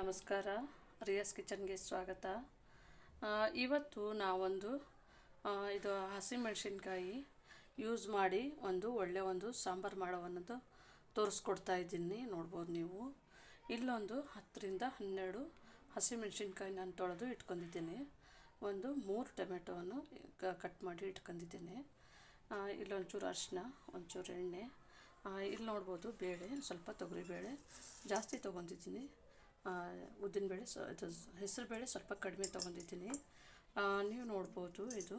ನಮಸ್ಕಾರ. ರಿಯಾಸ್ ಕಿಚನ್ಗೆ ಸ್ವಾಗತ. ಇವತ್ತು ನಾವೊಂದು ಇದು ಹಸಿಮೆಣಸಿನ್ಕಾಯಿ ಯೂಸ್ ಮಾಡಿ ಒಂದು ಒಳ್ಳೆಯ ಒಂದು ಸಾಂಬಾರು ಮಾಡೋವನ್ನದು ತೋರಿಸ್ಕೊಡ್ತಾ ಇದ್ದೀನಿ. ನೋಡ್ಬೋದು ನೀವು. ಇಲ್ಲೊಂದು ಹತ್ತರಿಂದ ಹನ್ನೆರಡು ಹಸಿಮೆಣಸಿನ್ಕಾಯಿ ನಾನು ತೊಳೆದು ಇಟ್ಕೊಂಡಿದ್ದೀನಿ. ಒಂದು ಮೂರು ಟೊಮೆಟೊವನ್ನು ಕಟ್ ಮಾಡಿ ಇಟ್ಕೊಂಡಿದ್ದೀನಿ. ಇಲ್ಲೊಂಚೂರು ಅರಿಶಿನ ಒಂಚೂರು ಎಣ್ಣೆ ಇಲ್ಲಿ ನೋಡ್ಬೋದು ಬೇಳೆ, ಸ್ವಲ್ಪ ತೊಗರಿಬೇಳೆ ಜಾಸ್ತಿ ತೊಗೊಂಡಿದ್ದೀನಿ. ಉದ್ದಿನಬೇಳೆ ಸ, ಇದು ಹೆಸರು ಬೇಳೆ ಸ್ವಲ್ಪ ಕಡಿಮೆ ತೊಗೊಂಡಿದ್ದೀನಿ. ನೀವು ನೋಡ್ಬೋದು ಇದು.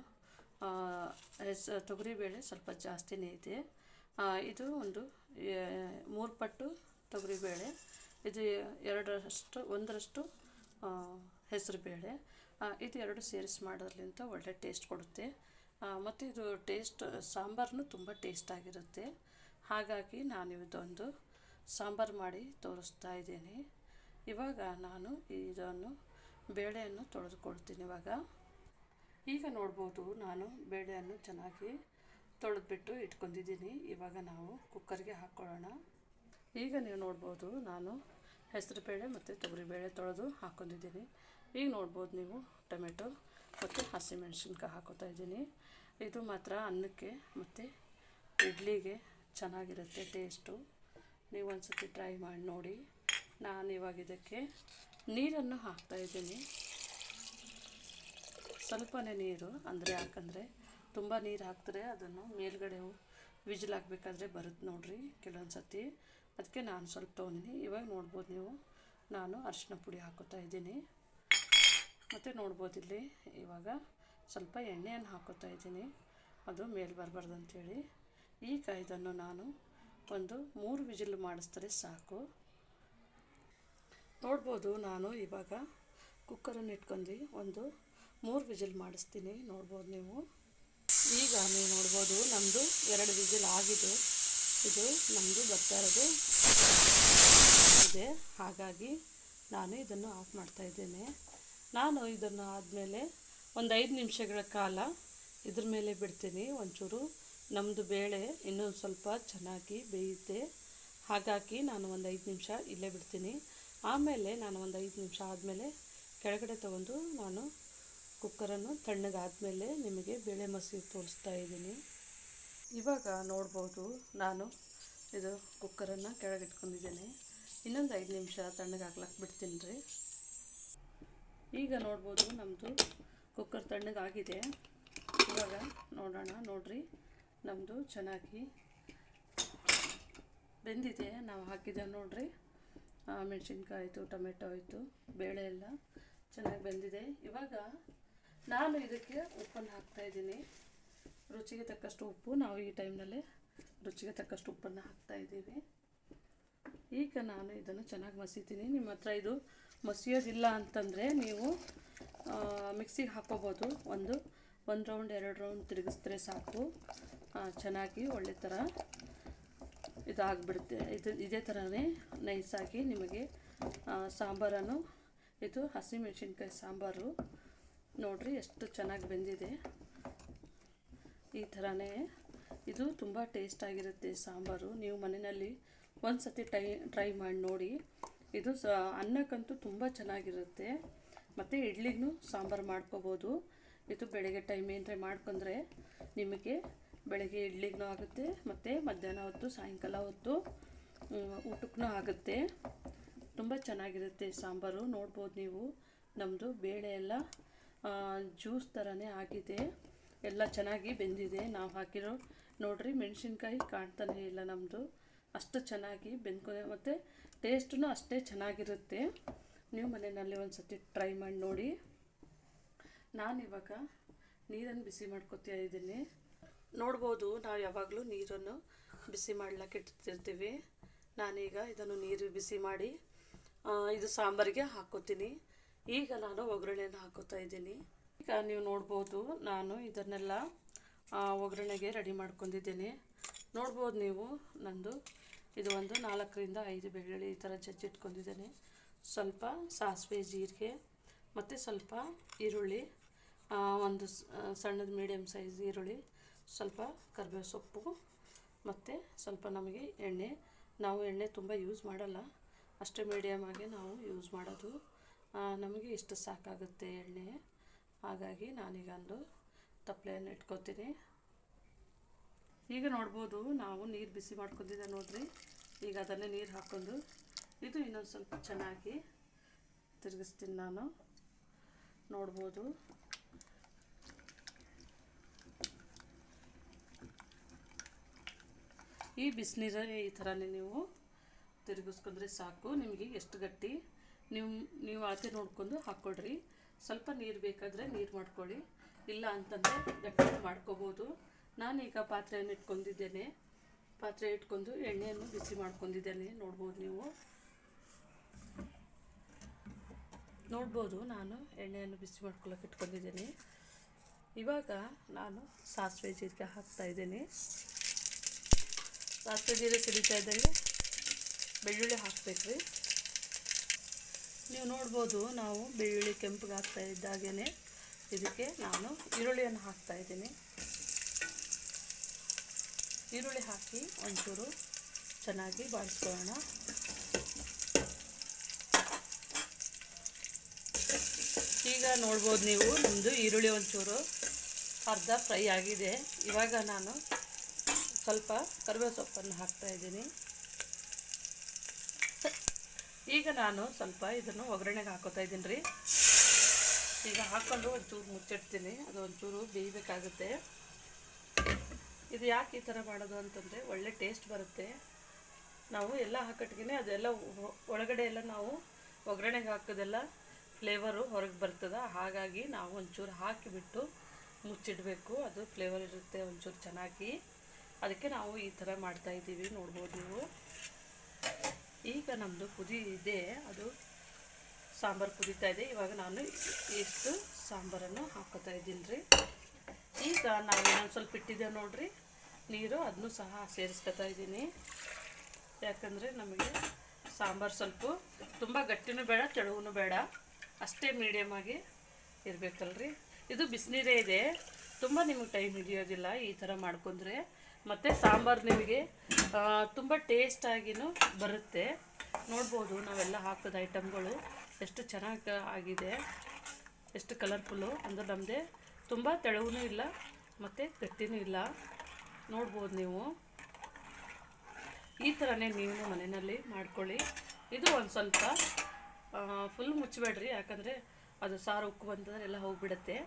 ಹೆಸ್ ತೊಗರಿಬೇಳೆ ಸ್ವಲ್ಪ ಜಾಸ್ತಿನೇ ಇದೆ. ಇದು ಒಂದು ಮೂರು ಪಟ್ಟು ತೊಗರಿಬೇಳೆ ಇದು ಎರಡರಷ್ಟು, ಒಂದರಷ್ಟು ಹೆಸರು ಬೇಳೆ. ಇದು ಎರಡು ಸೇರಿಸಿ ಮಾಡೋದ್ರಿಂದ ಒಳ್ಳೆ ಟೇಸ್ಟ್ ಕೊಡುತ್ತೆ. ಮತ್ತು ಇದು ಟೇಸ್ಟ್ ಸಾಂಬಾರನ್ನು ತುಂಬ ಟೇಸ್ಟಾಗಿರುತ್ತೆ ಹಾಗಾಗಿ ನಾನು ಇದೊಂದು ಸಾಂಬಾರು ಮಾಡಿ ತೋರಿಸ್ತಾ ಇದ್ದೀನಿ. ಇವಾಗ ನಾನು ಇದನ್ನು ಬೇಳೆಯನ್ನು ತೊಳೆದುಕೊಳ್ತೀನಿ ಇವಾಗ. ಈಗ ನೋಡ್ಬೋದು ನಾನು ಬೇಳೆಯನ್ನು ಚೆನ್ನಾಗಿ ತೊಳೆದ್ಬಿಟ್ಟು ಇಟ್ಕೊಂಡಿದ್ದೀನಿ. ಇವಾಗ ನಾವು ಕುಕ್ಕರ್ಗೆ ಹಾಕ್ಕೊಳ್ಳೋಣ. ಈಗ ನೀವು ನೋಡ್ಬೋದು ನಾನು ಹೆಸರು ಬೇಳೆ ಮತ್ತು ತೊಗರಿಬೇಳೆ ತೊಳೆದು ಹಾಕ್ಕೊಂಡಿದ್ದೀನಿ. ಈಗ ನೋಡ್ಬೋದು ನೀವು ಟೊಮೆಟೊ ಮತ್ತು ಹಸಿಮೆಣ್ಸಿನ್ಕಾಯಿ ಹಾಕೋತಾ ಇದ್ದೀನಿ. ಇದು ಮಾತ್ರ ಅನ್ನಕ್ಕೆ ಮತ್ತು ಇಡ್ಲಿಗೆ ಚೆನ್ನಾಗಿರುತ್ತೆ ಟೇಸ್ಟು. ನೀವು ಒಂದು ಸತಿ ಟ್ರೈ ಮಾಡಿ ನೋಡಿ. ನಾನು ಇವಾಗ ಇದಕ್ಕೆ ನೀರನ್ನು ಹಾಕ್ತಾಯಿದ್ದೀನಿ ಸ್ವಲ್ಪನೇ ನೀರು, ಅಂದರೆ ಯಾಕಂದರೆ ತುಂಬ ನೀರು ಹಾಕಿದ್ರೆ ಅದನ್ನು ಮೇಲ್ಗಡೆ ವಿಜಿಲ್ ಹಾಕ್ಬೇಕಾದ್ರೆ ಬರುತ್ತೆ ನೋಡ್ರಿ ಕೆಲವೊಂದು ಸತಿ ಅದಕ್ಕೆ ನಾನು ಸ್ವಲ್ಪ ತೊಗೊಂಡಿನಿ. ಇವಾಗ ನೋಡ್ಬೋದು ನೀವು. ನಾನು ಅರಿಶಿನ ಪುಡಿ ಹಾಕೋತಾ ಇದ್ದೀನಿ. ಮತ್ತು ನೋಡ್ಬೋದು ಇಲ್ಲಿ ಇವಾಗ ಸ್ವಲ್ಪ ಎಣ್ಣೆಯನ್ನು ಹಾಕೋತಾ ಇದ್ದೀನಿ. ಅದು ಮೇಲೆ ಬರಬಾರ್ದು ಅಂಥೇಳಿ ಈ ಕಾಯ್ದನ್ನು ನಾನು ಒಂದು ಮೂರು ವಿಜಿಲ್ ಮಾಡಿಸಿದ್ರೆ ಸಾಕು. ನೋಡ್ಬೋದು ನಾನು ಇವಾಗ ಕುಕ್ಕರನ್ನು ಇಟ್ಕೊಂಡು ಒಂದು ಮೂರು ವಿಜಿಲ್ ಮಾಡಿಸ್ತೀನಿ, ನೋಡ್ಬೋದು ನೀವು. ಈಗ ನೀವು ನೋಡ್ಬೋದು ನಮ್ಮದು ಎರಡು ವಿಜಿಲ್ ಆಗಿದೆ. ಇದು ನಮ್ಮದು ಬರ್ತಾ ಇರೋದು. ಇದೆ. ಹಾಗಾಗಿ ನಾನು ಇದನ್ನು ಆಫ್ ಮಾಡ್ತಾ ಇದ್ದೇನೆ. ನಾನು ಇದನ್ನು ಆದಮೇಲೆ ಒಂದು ಐದು ನಿಮಿಷಗಳ ಕಾಲ ಇದ್ರ ಮೇಲೆ ಬಿಡ್ತೀನಿ. ಒಂಚೂರು ನಮ್ಮದು ಬೇಳೆ ಇನ್ನೊಂದು ಸ್ವಲ್ಪ ಚೆನ್ನಾಗಿ ಬೇಯುತ್ತೆ. ಹಾಗಾಗಿ ನಾನು ಒಂದು ಐದು ನಿಮಿಷ ಇಲ್ಲೇ ಬಿಡ್ತೀನಿ. ಆಮೇಲೆ ನಾನು ಒಂದು ಐದು ನಿಮಿಷ ಆದಮೇಲೆ ಕೆಳಗಡೆ ತಗೊಂಡು ನಾನು ಕುಕ್ಕರನ್ನು ತಣ್ಣಗಾದಮೇಲೆ ನಿಮಗೆ ಬೇಳೆ ಮಸಿ ತೋರಿಸ್ತಾ ಇದ್ದೀನಿ. ಇವಾಗ ನೋಡ್ಬೋದು ನಾನು ಇದು ಕುಕ್ಕರನ್ನು ಕೆಳಗಿಟ್ಕೊಂಡಿದ್ದೇನೆ. ಇನ್ನೊಂದು ಐದು ನಿಮಿಷ ತಣ್ಣಗಾಗ್ಲಕ್ಕೆ ಬಿಡ್ತೀನಿ ರೀ. ಈಗ ನೋಡ್ಬೋದು ನಮ್ಮದು ಕುಕ್ಕರ್ ತಣ್ಣಗಾಗಿದೆ. ಇವಾಗ ನೋಡೋಣ, ನೋಡ್ರಿ. ನಮ್ಮದು ಚೆನ್ನಾಗಿ ಬೆಂದಿದೆ. ನಾವು ಹಾಕಿದ್ದೇವೆ ನೋಡ್ರಿ. ಮೆಣಸಿನ್ಕಾಯಿ ಆಯಿತು, ಟೊಮೆಟೊ ಆಯಿತು, ಬೇಳೆ ಎಲ್ಲ ಚೆನ್ನಾಗಿ ಬೆಂದಿದೆ. ಇವಾಗ ನಾನು ಇದಕ್ಕೆ ಉಪ್ಪನ್ನು ಹಾಕ್ತಾಯಿದ್ದೀನಿ ರುಚಿಗೆ ತಕ್ಕಷ್ಟು ಉಪ್ಪು, ನಾವು ಈ ಟೈಮ್ನಲ್ಲೇ ರುಚಿಗೆ ತಕ್ಕಷ್ಟು ಉಪ್ಪನ್ನು ಹಾಕ್ತಾ ಇದ್ದೀವಿ. ಈಗ ನಾನು ಇದನ್ನು ಚೆನ್ನಾಗಿ ಮಸೀತೀನಿ. ನಿಮ್ಮ ಹತ್ರ ಇದು ಮಸಿಯೋದಿಲ್ಲ ಅಂತಂದರೆ ನೀವು ಮಿಕ್ಸಿಗೆ ಹಾಕೋಬೋದು. ಒಂದು ಒಂದು ರೌಂಡ್ ಎರಡು ರೌಂಡ್ ತಿರುಗಿಸಿದ್ರೆ ಸಾಕು. ಚೆನ್ನಾಗಿ ಒಳ್ಳೆ ಥರ ಇದಾಗ್ಬಿಡುತ್ತೆ. ಇದು ಇದೇ ಥರನೇ ನೈಸಾಗಿ ನಿಮಗೆ ಸಾಂಬಾರನ್ನು, ಇದು ಹಸಿಮೆಣಸಿನ್ಕಾಯಿ ಸಾಂಬಾರು. ನೋಡಿರಿ ಎಷ್ಟು ಚೆನ್ನಾಗಿ ಬೆಂದಿದೆ. ಈ ಥರನೇ ಇದು ತುಂಬ ಟೇಸ್ಟಾಗಿರುತ್ತೆ ಸಾಂಬಾರು. ನೀವು ಮನೆಯಲ್ಲಿ ಒಂದು ಸತಿ ಟ್ರೈ ಟ್ರೈ ಮಾಡಿ ನೋಡಿ. ಇದು ಸ, ಅನ್ನಕ್ಕಂತೂ ತುಂಬ ಚೆನ್ನಾಗಿರುತ್ತೆ. ಮತ್ತು ಇಡ್ಲಿಗೂ ಸಾಂಬಾರು ಮಾಡ್ಕೋಬೋದು. ಇದು ಬೆಳಗ್ಗೆ ಟೈಮ್ ಏನರೆ ಮಾಡ್ಕೊಂಡ್ರೆ ನಿಮಗೆ ಬೆಳಗ್ಗೆ ಇಡ್ಲಿಗೂ ಆಗುತ್ತೆ, ಮತ್ತು ಮಧ್ಯಾಹ್ನ ಹೊತ್ತು, ಸಾಯಂಕಾಲ ಹೊತ್ತು ಊಟಕ್ಕೂ ಆಗುತ್ತೆ. ತುಂಬ ಚೆನ್ನಾಗಿರುತ್ತೆ ಸಾಂಬಾರು, ನೋಡ್ಬೋದು ನೀವು. ನಮ್ಮದು ಬೇಳೆ ಎಲ್ಲ ಜ್ಯೂಸ್ ಥರನೇ ಆಗಿದೆ. ಎಲ್ಲ ಚೆನ್ನಾಗಿ ಬೆಂದಿದೆ. ನಾವು ಹಾಕಿರೋ, ನೋಡ್ರಿ, ಮೆಣಸಿನ್ಕಾಯಿ ಕಾಣ್ತಾನೆ ಇಲ್ಲ ನಮ್ಮದು ಅಷ್ಟು ಚೆನ್ನಾಗಿ ಬೆಂದ್ಕೊಂಡೆ, ಮತ್ತು ಟೇಸ್ಟೂ ಅಷ್ಟೇ ಚೆನ್ನಾಗಿರುತ್ತೆ. ನೀವು ಮನೆಯಲ್ಲಿ ಒಂದು ಸತಿ ಟ್ರೈ ಮಾಡಿ ನೋಡಿ. ನಾನಿವಾಗ ನೀರನ್ನು ಬಿಸಿ ಮಾಡ್ಕೊತಾ ಇದ್ದೀನಿ. ನೋಡ್ಬೋದು, ನಾವು ಯಾವಾಗಲೂ ನೀರನ್ನು ಬಿಸಿ ಮಾಡ್ಲಿಕ್ಕೆ ಇಟ್ಟಿರ್ತೀವಿ. ನಾನೀಗ ಇದನ್ನು ನೀರು ಬಿಸಿ ಮಾಡಿ ಇದು ಸಾಂಬಾರಿಗೆ ಹಾಕೋತೀನಿ. ಈಗ ನಾನು ಒಗ್ಗರಣೆಯನ್ನು ಹಾಕೋತಾ ಇದ್ದೀನಿ. ಈಗ ನೀವು ನೋಡ್ಬೋದು, ನಾನು ಇದನ್ನೆಲ್ಲ ಒಗ್ಗರಣೆಗೆ ರೆಡಿ ಮಾಡ್ಕೊಂಡಿದ್ದೀನಿ. ನೋಡ್ಬೋದು ನೀವು, ನಂದು ಇದು ಒಂದು ನಾಲ್ಕರಿಂದ ಐದು ಬೆಳ್ಳುಳ್ಳಿ ಈ ಥರ ಜಜ್ಜಿಟ್ಕೊಂಡಿದ್ದೇನೆ. ಸ್ವಲ್ಪ ಸಾಸಿವೆ ಜೀರಿಗೆ, ಮತ್ತು ಸ್ವಲ್ಪ ಈರುಳ್ಳಿ ಒಂದು ಸಣ್ಣದು ಮೀಡಿಯಮ್ ಸೈಜ್ ಈರುಳ್ಳಿ ಸ್ವಲ್ಪ ಕರಿಬೇವು ಸೊಪ್ಪು ಮತ್ತು ಸ್ವಲ್ಪ ನಮಗೆ ಎಣ್ಣೆ. ನಾವು ಎಣ್ಣೆ ತುಂಬ ಯೂಸ್ ಮಾಡಲ್ಲ. ಅಷ್ಟು ಆಗಿ ನಾವು ಯೂಸ್ ಮಾಡೋದು. ನಮಗೆ ಇಷ್ಟು ಸಾಕಾಗುತ್ತೆ ಎಣ್ಣೆ. ಹಾಗಾಗಿ ನಾನೀಗ ಒಂದು ತಪ್ಪಲೆಯನ್ನು ಇಟ್ಕೊತೀನಿ. ಈಗ ನೋಡ್ಬೋದು ನಾವು ನೀರು ಬಿಸಿ ಮಾಡ್ಕೊಂಡಿದ್ದೆ ನೋಡ್ರಿ. ಈಗ ಅದನ್ನೇ ನೀರು ಹಾಕ್ಕೊಂಡು ಇದು ಇನ್ನೊಂದು ಸ್ವಲ್ಪ ಚೆನ್ನಾಗಿ ತಿರುಗಿಸ್ತೀನಿ ನಾನು. ನೋಡ್ಬೋದು. ಈ ಬಿಸಿನೀರು ಈ ಥರನೇ ನೀವು ತಿರುಗಿಸ್ಕೊಂಡ್ರೆ ಸಾಕು. ನಿಮಗೆ ಎಷ್ಟು ಗಟ್ಟಿ? ನೀವು ನೀವು ಅಳತೆ ನೋಡ್ಕೊಂಡು ಹಾಕ್ಕೊಡ್ರಿ. ಸ್ವಲ್ಪ ನೀರು ಬೇಕಾದರೆ ನೀರು ಮಾಡ್ಕೊಳ್ಳಿ. ಇಲ್ಲ ಅಂತಂದರೆ ಗಟ್ಟಿ ಮಾಡ್ಕೋಬೋದು. ನಾನೀಗ ಪಾತ್ರೆಯನ್ನು ಇಟ್ಕೊಂಡಿದ್ದೇನೆ. ಪಾತ್ರೆ ಇಟ್ಕೊಂಡು ಎಣ್ಣೆಯನ್ನು ಬಿಸಿ ಮಾಡ್ಕೊಂಡಿದ್ದೇನೆ. ನೋಡ್ಬೋದು ನೀವು. ನೋಡ್ಬೋದು ನಾನು ಎಣ್ಣೆಯನ್ನು ಬಿಸಿ ಮಾಡ್ಕೊಳ್ಳೋಕೆ ಇಟ್ಕೊಂಡಿದ್ದೇನೆ. ಇವಾಗ ನಾನು ಸಾಸಿವೆ ಜೀರಿಗೆ ಹಾಕ್ತಾ ಇದ್ದೀನಿ. ಸಾಸಿವೆ ಜೀರಿಗೆ ಸಿಡಿತಾ ಇದ್ದಂಗೆ ಬೆಳ್ಳುಳ್ಳಿ ಹಾಕ್ಬೇಕ್ರಿ. ನೀವು ನೋಡ್ಬೋದು ನಾವು ಬೆಳ್ಳುಳ್ಳಿ ಕೆಂಪಿಗೆ ಹಾಕ್ತಾ ಇದ್ದಾಗೇ ಇದಕ್ಕೆ ನಾನು ಈರುಳ್ಳಿಯನ್ನು ಹಾಕ್ತಾ ಇದ್ದೀನಿ. ಈರುಳ್ಳಿ ಹಾಕಿ ಒಂಚೂರು ಚೆನ್ನಾಗಿ ಬಾಡಿಸ್ಕೊಳ್ಳೋಣ ಈಗ ನೋಡ್ಬೋದು ನೀವು ನಮ್ಮದು ಈರುಳ್ಳಿ ಒಂಚೂರು ಅರ್ಧ ಫ್ರೈ ಆಗಿದೆ. ಇವಾಗ ನಾನು ಸ್ವಲ್ಪ ಕರಿಬೇವು ಸೊಪ್ಪನ್ನು ಹಾಕ್ತಾ ಇದ್ದೀನಿ. ಈಗ ನಾನು ಸ್ವಲ್ಪ ಇದನ್ನು ಒಗ್ಗರಣೆಗೆ ಹಾಕೋತಾ ಇದ್ದೀನಿ ರೀ. ಈಗ ಹಾಕ್ಕೊಂಡು ಒಂಚೂರು ಮುಚ್ಚಿಡ್ತೀನಿ. ಅದು ಒಂಚೂರು ಬೇಯಬೇಕಾಗುತ್ತೆ. ಇದು ಯಾಕೆ ಈ ಥರ ಮಾಡೋದು ಅಂತಂದರೆ ಒಳ್ಳೆ ಟೇಸ್ಟ್ ಬರುತ್ತೆ. ನಾವು ಎಲ್ಲ ಹಾಕಟ್ಗೆ ಅದೆಲ್ಲ ಒಳಗಡೆ ಎಲ್ಲ ನಾವು ಒಗ್ಗರಣೆಗೆ ಹಾಕೋದೆಲ್ಲ ಫ್ಲೇವರು ಹೊರಗೆ ಬರ್ತದೆ. ಹಾಗಾಗಿ ನಾವು ಒಂಚೂರು ಹಾಕಿಬಿಟ್ಟು ಮುಚ್ಚಿಡಬೇಕು. ಅದು ಫ್ಲೇವರ್ ಇರುತ್ತೆ ಒಂಚೂರು ಚೆನ್ನಾಗಿ. ಅದಕ್ಕೆ ನಾವು ಈ ಥರ ಮಾಡ್ತಾ ಇದ್ದೀವಿ, ನೋಡ್ಬೋದು ನೀವು. ಈಗ ನಮ್ಮದು ಕುದಿ ಇದೆ, ಅದು ಸಾಂಬಾರು ಕುದೀತಾ ಇದೆ. ಇವಾಗ ನಾನು ಇಷ್ಟು ಸಾಂಬಾರನ್ನು ಹಾಕೋತಾ ಇದ್ದೀನಿ ರೀ. ಈಗ ನಾವು ಇನ್ನೊಂದು ಸ್ವಲ್ಪ ಇಟ್ಟಿದ್ದೆ ನೋಡಿರಿ, ನೀರು, ಅದನ್ನು ಸಹ ಸೇರಿಸ್ಕೊತಾ ಇದ್ದೀನಿ. ಯಾಕಂದರೆ ನಮಗೆ ಸಾಂಬಾರು ಸ್ವಲ್ಪ ತುಂಬ ಗಟ್ಟಿನೂ ಬೇಡ ತೆಳುವೂ ಬೇಡ. ಅಷ್ಟೇ ಮೀಡಿಯಮ್ ಆಗಿ ಇರಬೇಕಲ್ರಿ. ಇದು ಬಿಸಿನೀರೇ ಇದೆ. ತುಂಬ ನಿಮಗೆ ಟೈಮ್ ಹಿಡಿಯೋದಿಲ್ಲ ಈ ಥರ ಮಾಡ್ಕೊಂಡ್ರೆ. ಮತ್ತು ಸಾಂಬಾರು ನಿಮಗೆ ತುಂಬ ಟೇಸ್ಟಾಗಿನೂ ಬರುತ್ತೆ. ನೋಡ್ಬೋದು ನಾವೆಲ್ಲ ಹಾಕಿದ ಐಟಮ್ಗಳು ಎಷ್ಟು ಚೆನ್ನಾಗಿ ಆಗಿದೆ, ಎಷ್ಟು ಕಲರ್ಫುಲ್ಲು ಅಂದರೆ ನಮ್ಮದೆ ತುಂಬ ತೆಳುವೂ ಇಲ್ಲ, ಮತ್ತು ಗಟ್ಟಿನೂ ಇಲ್ಲ. ನೋಡ್ಬೋದು ನೀವು. ಈ ಥರನೇ ನೀವು ಮನೆಯಲ್ಲಿ ಮಾಡ್ಕೊಳ್ಳಿ. ಇದು ಒಂದು ಸ್ವಲ್ಪ ಫುಲ್ ಮುಚ್ಚಬೇಡ್ರಿ ಯಾಕಂದರೆ ಅದು ಸಾರು ಉಕ್ಕು ಬಂತಂದ್ರೆ ಎಲ್ಲ ಹೋಗಿಬಿಡುತ್ತೆ.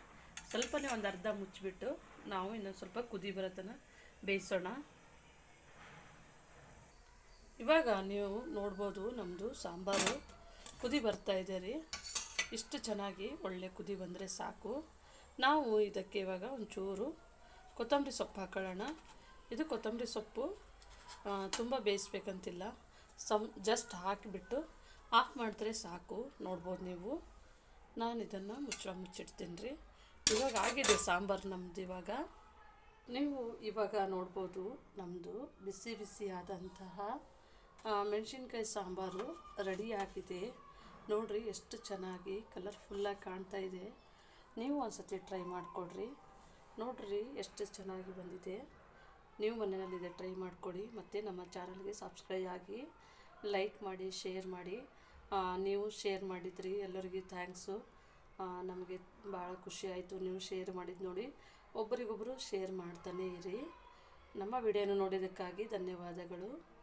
ಸ್ವಲ್ಪನೇ ಒಂದು ಅರ್ಧ ಮುಚ್ಚಿಬಿಟ್ಟು ನಾವು ಇನ್ನೊಂದು ಸ್ವಲ್ಪ ಕುದಿ ಬರೋತನ ಬೇಯಿಸೋಣ. ಇವಾಗ ನೀವು ನೋಡ್ಬೋದು ನಮ್ಮದು ಸಾಂಬಾರು. ಕುದಿ ಬರ್ತಾ ಇದೆ ರೀ. ಇಷ್ಟು ಚೆನ್ನಾಗಿ ಒಳ್ಳೆ ಕುದಿ ಬಂದರೆ ಸಾಕು. ನಾವು ಇದಕ್ಕೆ ಇವಾಗ ಒಂಚೂರು ಕೊತ್ತಂಬರಿ ಸೊಪ್ಪು ಹಾಕೊಳ್ಳೋಣ. ಇದು ಕೊತ್ತಂಬರಿ ಸೊಪ್ಪು ತುಂಬ ಬೇಯಿಸ್ಬೇಕಂತಿಲ್ಲ. ಸಮ್ ಜಸ್ಟ್ ಹಾಕಿಬಿಟ್ಟು ಆಫ್ ಮಾಡಿದ್ರೆ ಸಾಕು. ನೋಡ್ಬೋದು ನೀವು. ನಾನು ಇದನ್ನು ಮುಚ್ಚಳ ಮುಚ್ಚಿಡ್ತೀನಿ ರೀ. ಇವಾಗ ಆಗಿದೆ ಸಾಂಬಾರು ನಮ್ಮದು ಇವಾಗ. ನೀವು ಇವಾಗ ನೋಡ್ಬೋದು ನಮ್ಮದು ಬಿಸಿ ಬಿಸಿಯಾದಂತಹ ಮೆಣಸಿನ್ಕಾಯಿ ಸಾಂಬಾರು ರೆಡಿ ಆಗಿದೆ. ನೋಡಿರಿ ಎಷ್ಟು ಚೆನ್ನಾಗಿ ಕಲರ್ಫುಲ್ಲಾಗಿ ಕಾಣ್ತಾ ಇದೆ. ನೀವು ಒಂದ್ಸತಿ ಟ್ರೈ ಮಾಡಿಕೊಡ್ರಿ. ನೋಡ್ರಿ ಎಷ್ಟು ಚೆನ್ನಾಗಿ ಬಂದಿದೆ. ನೀವು ಮನೆಯಲ್ಲಿದೆ ಟ್ರೈ ಮಾಡಿಕೊಡಿ. ಮತ್ತು ನಮ್ಮ ಚಾನಲ್ಗೆ ಸಬ್ಸ್ಕ್ರೈಬ್ ಆಗಿ ಲೈಕ್ ಮಾಡಿ ಶೇರ್ ಮಾಡಿ. ನೀವು ಶೇರ್ ಮಾಡಿದ್ರಿ ಎಲ್ಲರಿಗೂ ಥ್ಯಾಂಕ್ಸು ನಮಗೆ ಭಾಳ ಖುಷಿ ಆಯಿತು ನೀವು ಶೇರ್ ಮಾಡಿದ್ದು ನೋಡಿ. ಒಬ್ಬರಿಗೊಬ್ಬರು ಶೇರ್ ಮಾಡ್ತಾನೇ ಇರಿ. ನಮ್ಮ ವಿಡಿಯೋನ ನೋಡಿದ್ದಕ್ಕಾಗಿ ಧನ್ಯವಾದಗಳು.